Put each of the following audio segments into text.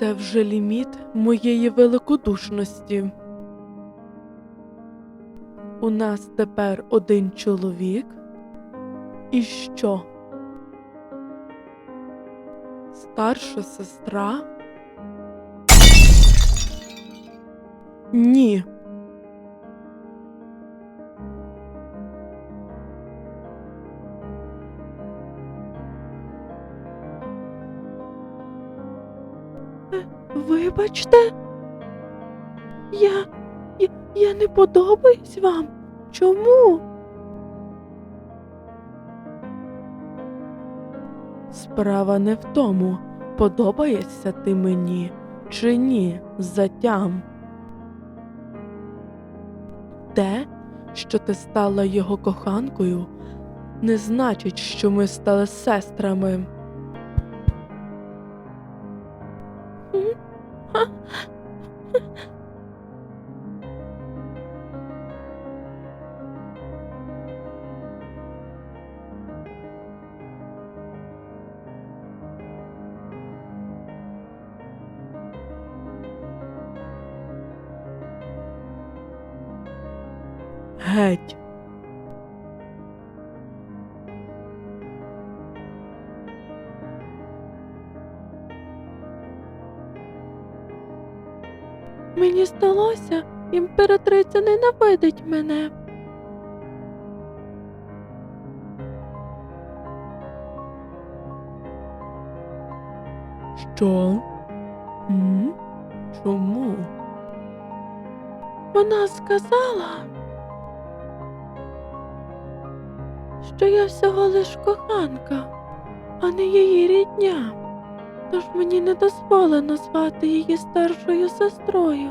Це вже ліміт моєї великодушності. У нас тепер один чоловік. І що? Старша сестра? Ні. Вибачте, я, я, я не подобаюсь вам. Чому? Справа не в тому, подобаєшся ти мені чи ні, затям. Те, що ти стала його коханкою, не значить, що ми стали сестрами. Геть. Мені здалося, імператриця ненавидить мене. Що? М? Чому? Вона сказала, що я всього лиш коханка, а не її рідня. Тож мені не дозволено звати її старшою сестрою.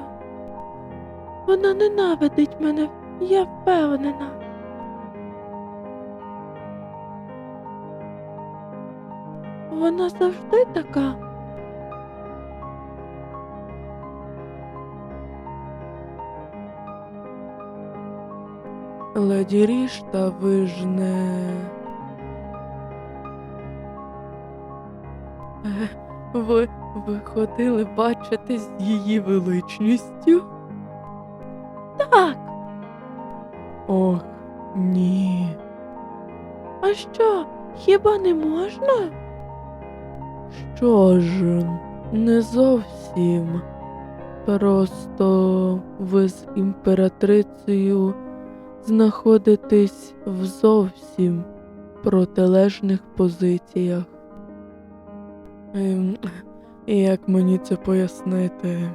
Вона ненавидить мене, я впевнена. Вона завжди така. Леді Рішта, ви ж не. Ви, ви ходили бачити з її величністю? Так. Ох, ні. А що, хіба не можна? Що ж, не зовсім. Просто ви з імператрицею знаходитесь в зовсім протилежних позиціях. Ем, як мені це пояснити?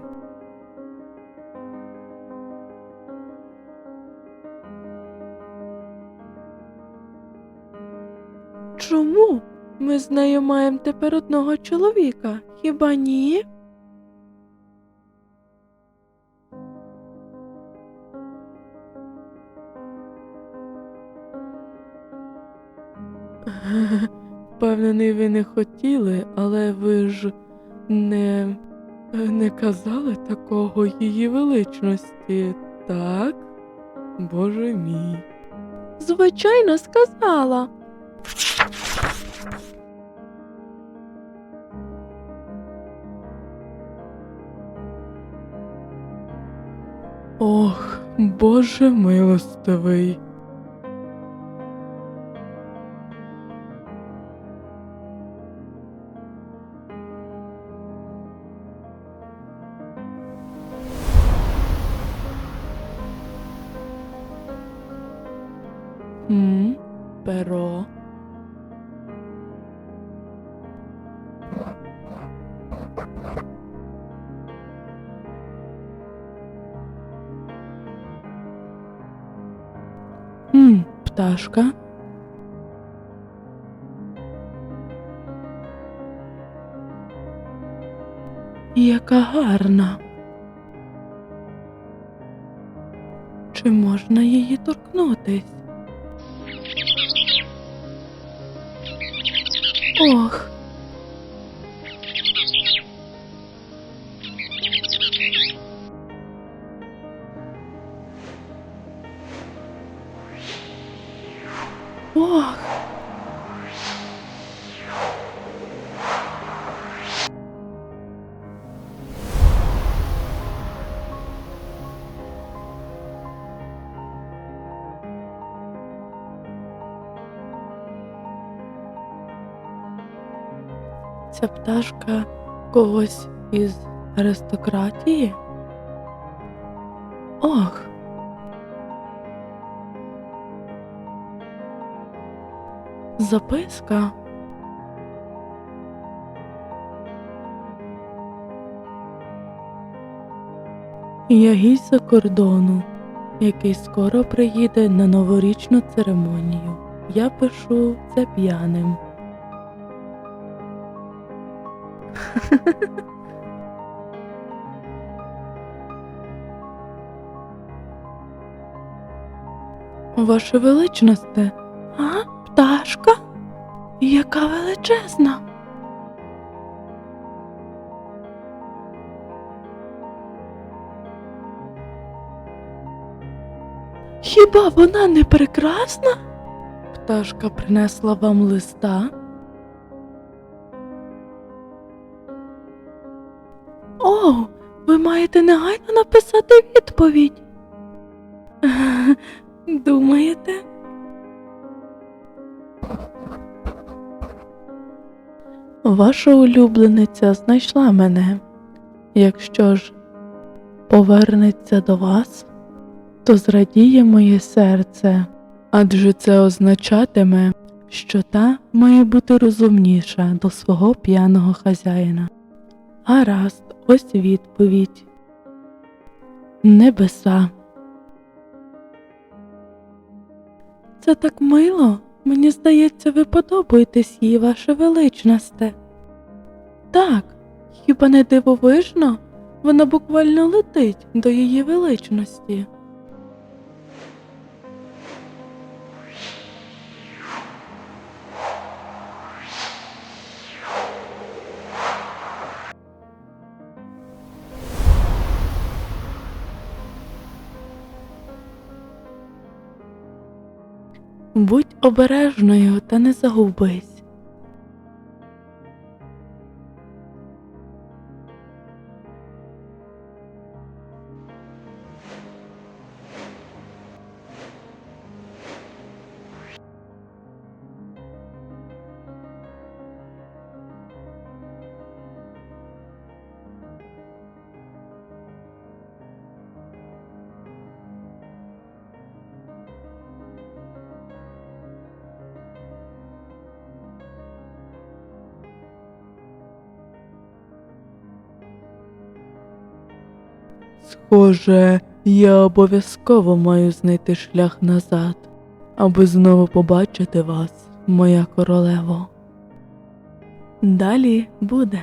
Чому? Ми з нею маємо тепер одного чоловіка, хіба ні? Впевнений, ви не хотіли, але ви ж не, не казали такого її величності, так? Боже мій. Звичайно, сказала. Ох, Боже милостивий. М, перо. М, пташка. Яка гарна. Чи можна її торкнутись? Ох. Ох. Ця пташка когось із аристократії? Ох. Записка. Я гість за кордону, який скоро приїде на новорічну церемонію. Я пишу це п'яним. Ваше величносте, а? Пташка? Яка величезна. Хіба вона не прекрасна? Пташка принесла вам листа. Ви маєте негайно написати відповідь. Думаєте? Ваша улюблениця знайшла мене. Якщо ж повернеться до вас, то зрадіє моє серце, адже це означатиме, що та має бути розумніша до свого п'яного хазяїна. Гаразд, ось відповідь. Небеса. Це так мило. Мені здається, ви подобаєтесь їй, ваше величносте. Так, хіба не дивовижно? Вона буквально летить до її величності. Будь обережною та не загубись. Схоже, я обов'язково маю знайти шлях назад, аби знову побачити вас, моя королево. Далі буде.